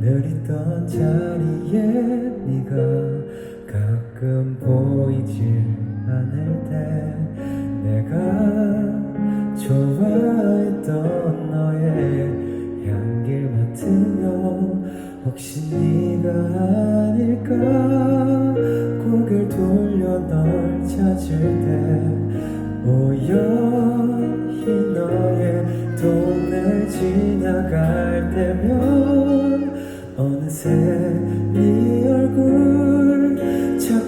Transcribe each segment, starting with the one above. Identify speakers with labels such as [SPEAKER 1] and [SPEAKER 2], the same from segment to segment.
[SPEAKER 1] 늘 있던 자리에 네가 가끔 보이지 않을 때 내가 좋아했던 너의 향기를 맡으며 혹시 네가 아닐까? 고개 돌려 널 찾을 때 오연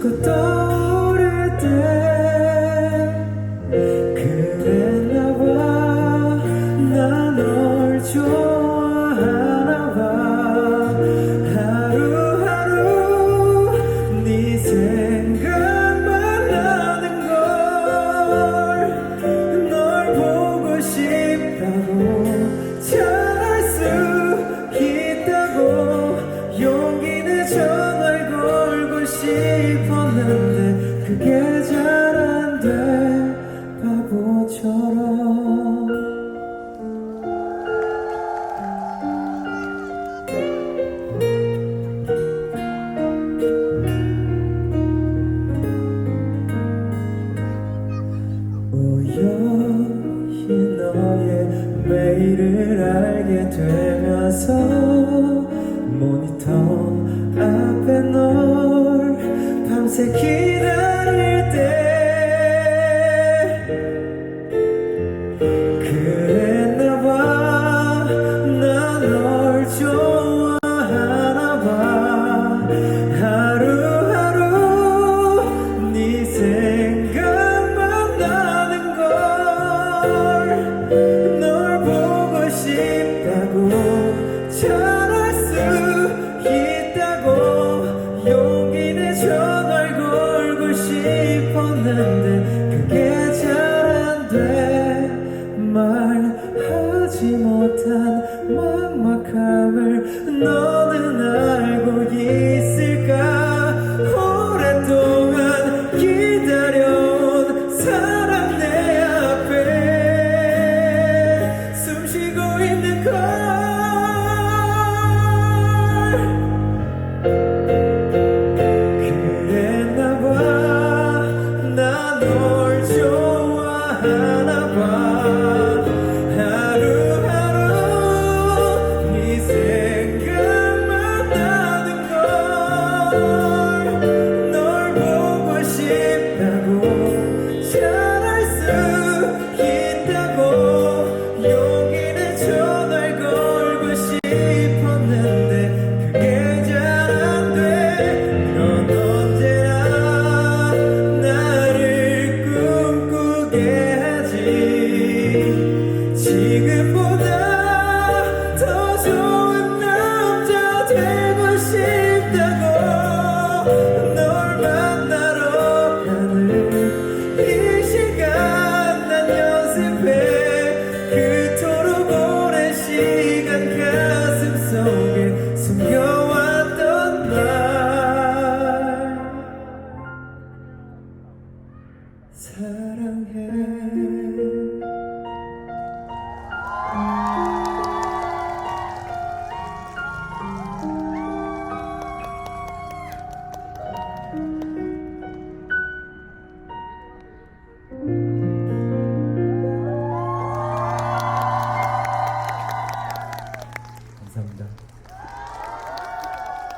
[SPEAKER 1] 자꾸 우연히 너의 메일을 알게 되면서 모니터 앞에 널 밤새 기 막막함을 너는 알고 있을까? 오랫동안 기다려온 사랑 내 앞에 숨 쉬고 있는 걸. 그랬나 봐나 널 좋아하 사랑해.